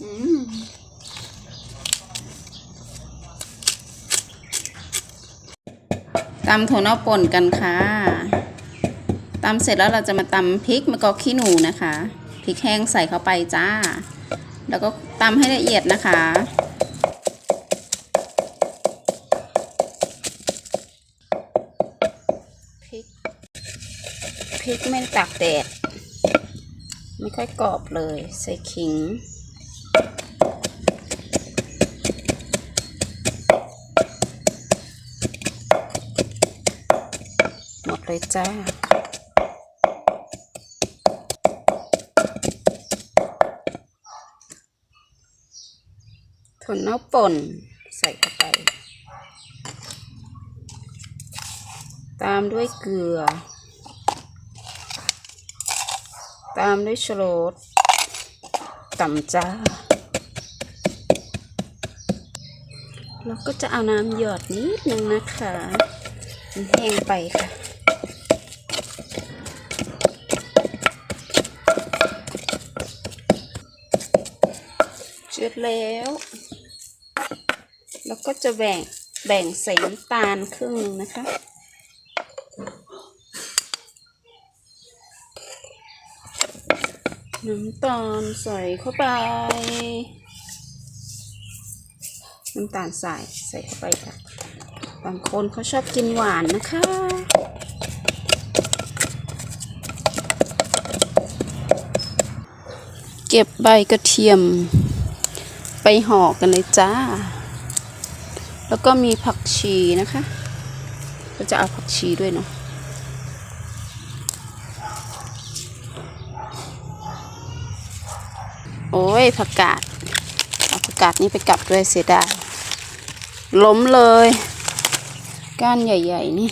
ตำถั่วเน่าป่นกันค่ะตำเสร็จแล้วเราจะมาตำพริกมะกอกขี้หนูนะคะพริกแห้งใส่เข้าไปจ้า แล้วก็ตำให้ละเอียดนะคะพริกพริกไม่ตากแดดไม่ค่อยกรอบเลย ใส่ขิง มดเลยจ้า ถั่วเน่าป่นใส่เข้าไป ตามด้วยเกลือ ตามด้วยชูรสต่ำจ้าแล้วก็จะเอาน้ำหยอดนิดนึงนะคะ มันแห้งไปค่ะ เจืดแล้ว แล้วก็จะแบ่งแบ่งใส่น้ำตาลครึ่งนึงนะคะน้ำตาลใส่เข้าไป น้ำตาลใส่ใส่เข้าไปค่ะ บางคนเขาชอบกินหวานนะคะ เก็บใบกระเทียม ไปห่อกันเลยจ้า แล้วก็มีผักชีนะคะ ก็จะเอาผักชีด้วยเนาะโอ้ยผักกาดเอาผักกาดนี่ไปกลับด้วยเสียดายล้มเลย ก้านใหญ่ ๆ นี่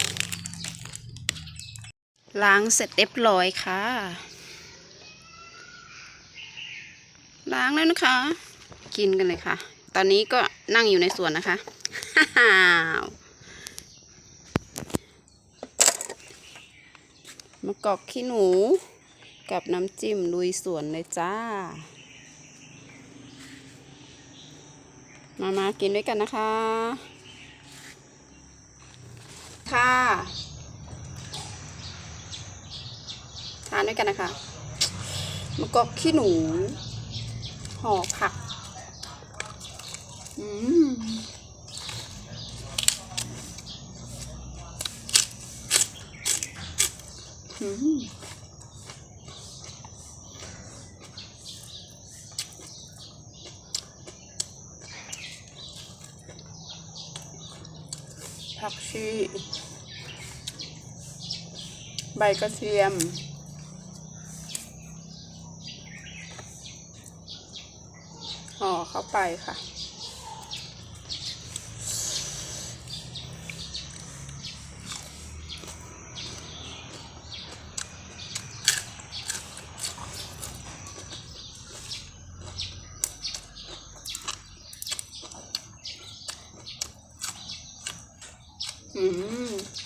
ล้างเสร็จเรียบร้อยค่ะ ล้างแล้วนะคะ กินกันเลยค่ะ ตอนนี้ก็นั่งอยู่ในสวนนะคะฮ่าวมะกอกขี้หนูกับน้ำจิ้มลุยสวนเลยจ้า มามากินด้วยกันนะคะ ค่ะทานด้วยกันนะคะมะกอกขี้หนูห่อผัก อืมผักชีใบกระเทียม ห่อเข้าไปค่ะ 嗯。